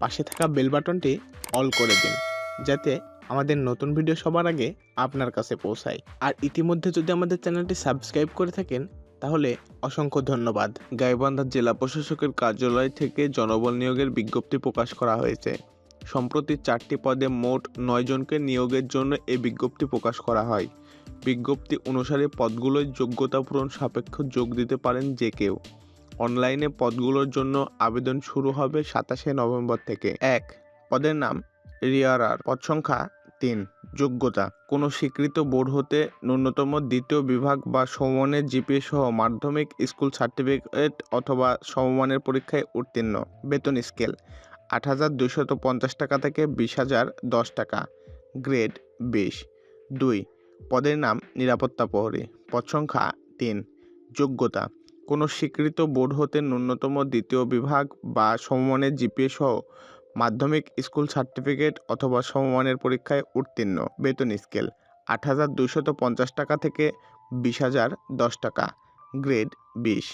পাশে থাকা বেল বাটনটি অল করে দিন, যাতে আমাদের নতুন ভিডিও সবার আগে আপনার কাছে পৌঁছায়। আর ইতিমধ্যে যদি আমাদের চ্যানেলটি সাবস্ক্রাইব করে থাকেন, তাহলে অসংখ্য ধন্যবাদ। গাইবান্ধা জেলা প্রশাসকের কার্যালয় থেকে জনবল নিয়োগের বিজ্ঞপ্তি প্রকাশ করা হয়েছে। সম্প্রতি চারটি পদে মোট নয় জনকে নিয়োগের জন্য এই বিজ্ঞপ্তি প্রকাশ করা হয়। বিজ্ঞপ্তি অনুসারে পদগুলোয় যোগ্যতা পূরণ সাপেক্ষ যোগ দিতে পারেন যে কেউ। অনলাইনে পদগুলোর জন্য আবেদন শুরু হবে সাতাশে নভেম্বর থেকে। এক, পদের নাম রিয়ারার। পদ সংখ্যা তিন, যোগ্যতা। কোনো স্বীকৃত বোর্ড হতে ন্যূনতম দ্বিতীয় বিভাগ বা সমমানের জিপিএ সহ মাধ্যমিক স্কুল সার্টিফিকেট অথবা সমমানের পরীক্ষায় উত্তীর্ণ। বেতন স্কেল, আট হাজার দুশত পঞ্চাশ টাকা থেকে বিশ হাজার দশ টাকা। গ্রেড, বিশ। দুই, পদের নাম নিরাপত্তা প্রহরী। পদ সংখ্যা তিন, যোগ্যতা। কোনো স্বীকৃত বোর্ড হতে ন্যূনতম দ্বিতীয় বিভাগ বা সমমানের জিপিএ সহ মাধ্যমিক স্কুল সার্টিফিকেট অথবা সমমানের পরীক্ষায় উত্তীর্ণ। বেতন স্কেল, আট হাজার দুশত পঞ্চাশ টাকা থেকে বিশ হাজার দশ টাকা। গ্রেড বিশ।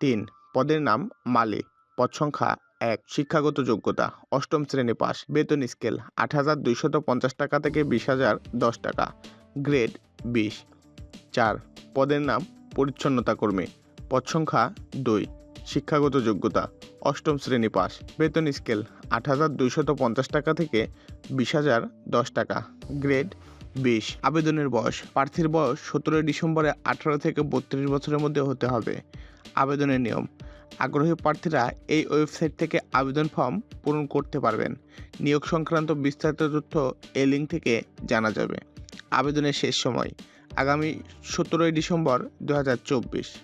তিন, পদের নাম মালি পদ সংখ্যা এক, শিক্ষাগত যোগ্যতা, অষ্টম শ্রেণি পাস বেতন স্কেল, আট হাজার দুইশত পঞ্চাশ টাকা থেকে বিশ হাজার দশ টাকা। গ্রেড বিশ। চার, পদের নাম পরিচ্ছন্নতা কর্মী। পদ সংখ্যা দুই, শিক্ষাগত যোগ্যতা, অষ্টম শ্রেণি পাস বেতন স্কেল আট হাজার দুইশত পঞ্চাশ টাকা থেকে বিশ হাজার দশ টাকা, গ্রেড বিশ। আবেদনের বয়স, প্রার্থীর বয়স সতেরোই ডিসেম্বরে আঠারো থেকে বত্রিশ বছরের মধ্যে হতে হবে। আবেদনের নিয়ম, আগ্রহী প্রার্থীরা এই ওয়েবসাইট থেকে আবেদন ফর্ম পূরণ করতে পারবেন। নিয়োগ সংক্রান্ত বিস্তারিত তথ্য এই লিঙ্ক থেকে জানা যাবে। আবেদনের শেষ সময়, আগামী সতেরোই ডিসেম্বর দু হাজার চব্বিশ।